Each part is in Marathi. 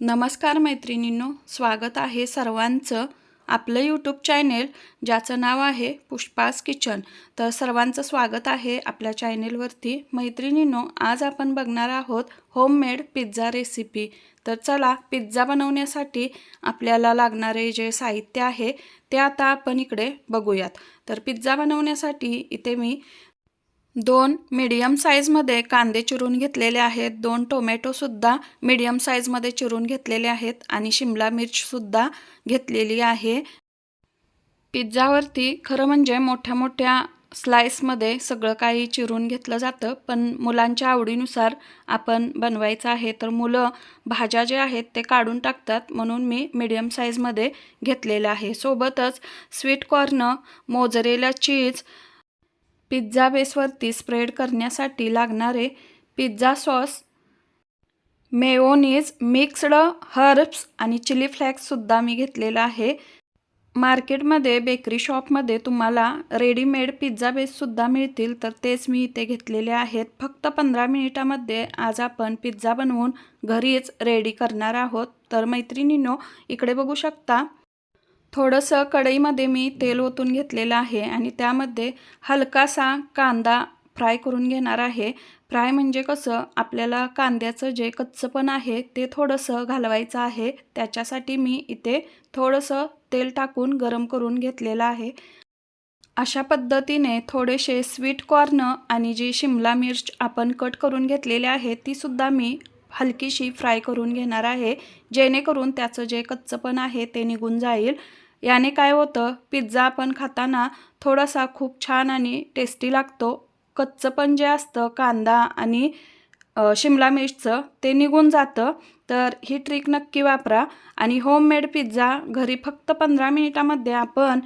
नमस्कार मैत्रिणींनो स्वागत आहे सर्वांचं आपलं यूट्यूब चॅनेल ज्याचं नाव आहे पुष्पास किचन. तर सर्वांचं स्वागत आहे आपल्या चॅनेलवरती मैत्रिणींनो आज आपण बघणार आहोत होममेड पिझ्झा रेसिपी तर चला पिझ्झा बनवण्यासाठी आपल्याला लागणारे जे साहित्य आहे ते आता आपण इकडे बघूयात. तर पिझ्झा बनवण्यासाठी इथे मी दोन मीडियम साईजमध्ये कांदे चिरून घेतलेले आहेत. दोन टोमॅटोसुद्धा मीडियम साईजमध्ये चिरून घेतलेले आहेत आणि शिमला मिरचसुद्धा घेतलेली आहे. पिझ्झावरती खरं म्हणजे मोठ्या मोठ्या स्लाईसमध्ये सगळं काही चिरून घेतलं जातं. पण मुलांच्या आवडीनुसार आपण बनवायचं आहे तर मुलं भाज्या जे आहेत ते काढून टाकतात म्हणून मी मीडियम साईजमध्ये घेतलेलं आहे. सोबतच sweet corn mozzarella cheese pizza बेसवरती spread करण्यासाठी लागणारे pizza sauce mayonnaise mixed herbs आणि चिली फ्लॅक्ससुद्धा मी घेतलेला आहे. मार्केटमध्ये बेकरी शॉपमध्ये तुम्हाला रेडीमेड पिझ्झा बेससुद्धा मिळतील तर तेच मी इथे घेतलेले आहेत. फक्त पंधरा मिनिटामध्ये आज आपण पिझ्झा बनवून घरीच रेडी करणार आहोत. तर मैत्रिणींनो इकडे बघू शकता थोडंसं कढईमध्ये मी तेल ओतून घेतलेलं आहे आणि त्यामध्ये हलकासा कांदा फ्राय करून घेणार आहे. फ्राय म्हणजे कसं आपल्याला कांद्याचं जे कच्चंपण आहे ते थोडंसं घालवायचं आहे. त्याच्यासाठी मी इथे थोडंसं तेल टाकून गरम करून घेतलेलं आहे. अशा पद्धतीने थोडेसे स्वीट कॉर्न आणि जी शिमला मिर्च आपण कट करून घेतलेले आहे तीसुद्धा मी हलकीशी फ्राय करून घेणार आहे. जेणेकरून त्याचं जे कच्चंपण आहे ते निघून जाईल. याने काय होतं पिझ्झा आपण खाताना थोडासा खूप छान आणि टेस्टी लागतो. कच्चं पण जे असतं कांदा आणि शिमला मिरचचं ते निघून जातं. तर ही ट्रिक नक्की वापरा. आणि होममेड पिझ्झा घरी फक्त पंधरा मिनिटामध्ये आपण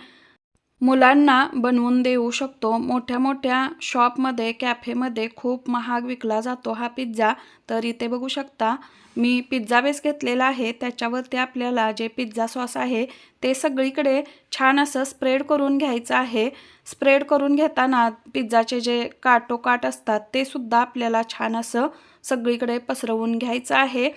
मुलांना बनवून देऊ शकतो. मोठ्या मोठ्या शॉपमध्ये कॅफेमध्ये खूप महाग विकला जातो हा पिझ्झा तर इथे बघू शकता मी पिझ्झा बेस घेतलेला आहे. त्याच्यावरती आपल्याला जे पिझ्झा सॉस आहे ते सगळीकडे छान असं स्प्रेड करून घ्यायचं आहे. स्प्रेड करून घेताना पिझ्झाचे जे काटोकाट असतात ते सुद्धा आपल्याला छान असं सगळीकडे पसरवून घ्यायचं आहे.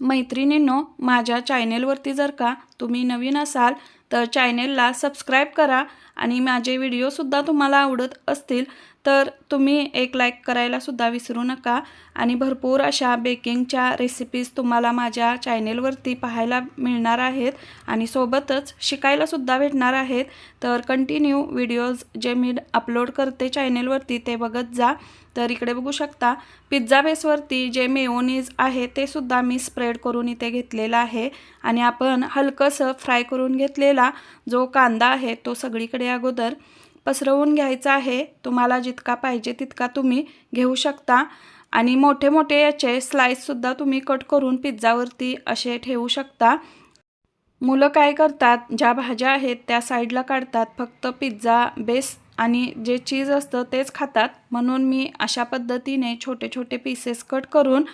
मैत्रिणींनो माझ्या चॅनेलवरती जर का तुम्ही नवीन असाल तर चॅनेलला सबस्क्राईब करा आणि माझे व्हिडिओसुद्धा तुम्हाला आवडत असतील तर तुम्ही एक लाईक करायलासुद्धा विसरू नका. आणि भरपूर अशा बेकिंगच्या रेसिपीज तुम्हाला माझ्या चॅनेलवरती पाहायला मिळणार आहेत. आणि सोबतच शिकायलासुद्धा भेटणार आहेत. तर कंटिन्यू व्हिडिओज जे मी अपलोड करते चॅनेलवरती ते बघत जा. तर इकडे बघू शकता पिझ्झा बेसवरती जे मेओनीज आहे ते सुद्धा मी स्प्रेड करून इथे घेतलेलं आहे. आणि आपण हलकंसं फ्राय करून घेतलेला जो कांदा आहे तो सगळीकडे अगोदर पसरवून घ्यायचा आहे. तुम्हाला जितका पाहिजे तितका तुम्ही घेऊ शकता. आणि मोठे मोठे याचे स्लाईससुद्धा तुम्ही कट करून पिझ्झावरती असे ठेवू शकता. मुलं काय करतात ज्या भाज्या आहेत त्या साईडला काढतात. फक्त पिझ्झा बेस आणि जे चीज असतं तेच खातात. म्हणून मी अशा पद्धतीने छोटे छोटे पीसेस कट करून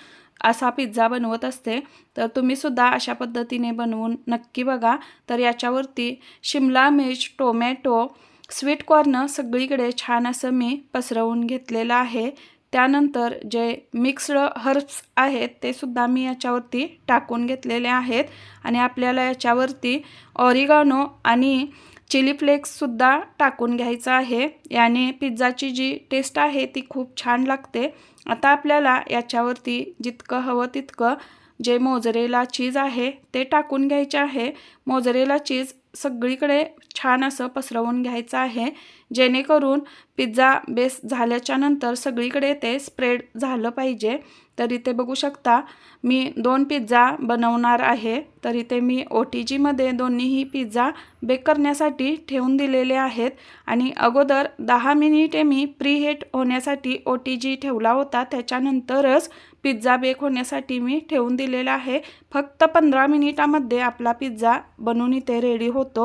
असा पिझ्झा बनवत असते. तर तुम्हीसुद्धा अशा पद्धतीने बनवून नक्की बघा. तर याच्यावरती शिमला मिर्च टोमॅटो स्वीट कॉर्न सगळीकडे छान असं मी पसरवून घेतलेलं आहे. त्यानंतर जे मिक्स्ड हर्ब्स आहेत ते सुद्धा मी याच्यावरती टाकून घेतलेले आहेत. आणि आपल्याला याच्यावरती ऑरिगानो आणि चिली फ्लेक्ससुद्धा टाकून घ्यायचं आहे. याने पिझ्झाची जी टेस्ट आहे ती खूप छान लागते. आता आपल्याला याच्यावरती जितकं हवं तितकं जे मोजरेला चीज आहे ते टाकून घ्यायचे आहे. मोजरेला चीज सगळीकडे छान असं पसरवून घ्यायचं आहे. जेणेकरून पिझ्झा बेस झाल्याच्यानंतर सगळीकडे ते स्प्रेड झालं पाहिजे. तर इथे बघू शकता मी दोन पिझ्झा बनवणार आहे. तर इथे मी ओ टी जीमध्ये दोन्हीही पिझ्झा बेक करण्यासाठी ठेवून दिलेले आहेत. आणि अगोदर दहा मिनिटे मी प्री हेट होण्यासाठी ओ टी जी ठेवला होता. त्याच्यानंतरच पिझ्झा बेक होण्यासाठी मी ठेवून दिलेला आहे. फक्त पंधरा मिनिटामध्ये आपला पिझ्झा बनून इथे रेडी होतो.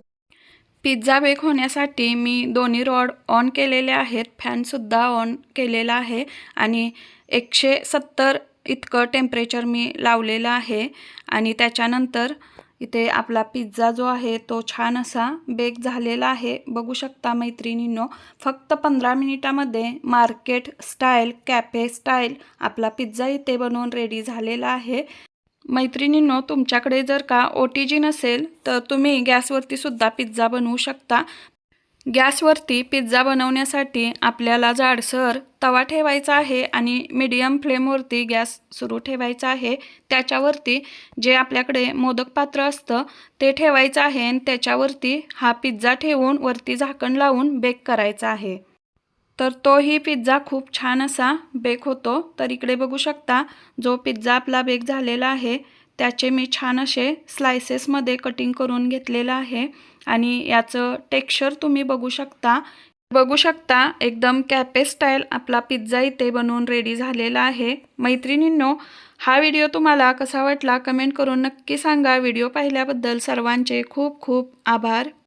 पिझ्झा बेक होण्यासाठी मी दोन्ही रॉड ऑन केलेले आहेत. फॅनसुद्धा ऑन केलेला आहे. आणि एकशे सत्तर इतकं टेम्परेचर मी लावलेलं आहे. आणि त्याच्यानंतर इथे आपला पिझ्झा जो आहे तो छान असा बेक झालेला आहे. बघू शकता मैत्रिणींनो फक्त पंधरा मिनिटामध्ये मार्केट स्टाईल कॅफे स्टाईल आपला पिझ्झा इथे बनवून रेडी झालेला आहे. मैत्रिणींनो तुमच्याकडे जर का ओ टी जी नसेल तर तुम्ही गॅसवरतीसुद्धा पिझ्झा बनवू शकता. गॅसवरती पिझ्झा बनवण्यासाठी आपल्याला जाडसर तवा ठेवायचा आहे आणि मीडियम फ्लेमवरती गॅस सुरू ठेवायचा आहे. त्याच्यावरती जे आपल्याकडे मोदक पात्र असतं ते ठेवायचं आहे आणि त्याच्यावरती हा पिझ्झा ठेवून वरती झाकण लावून बेक करायचा आहे. तर तोही पिझ्झा खूप छान असा बेक होतो. तर इकडे बघू शकता जो पिझ्झा आपला बेक झालेला आहे त्याचे मी छान असे स्लायसेसमध्ये कटिंग करून घेतलेलं आहे. आणि याचं टेक्स्चर तुम्ही बघू शकता. बघू शकता एकदम कॅपे स्टाईल आपला पिझ्झा इथे बनवून रेडी झालेला आहे. मैत्रिणींनो हा व्हिडिओ तुम्हाला कसा वाटला? कमेंट करून नक्की सांगा. व्हिडिओ पाहिल्याबद्दल सर्वांचे खूप खूप आभार.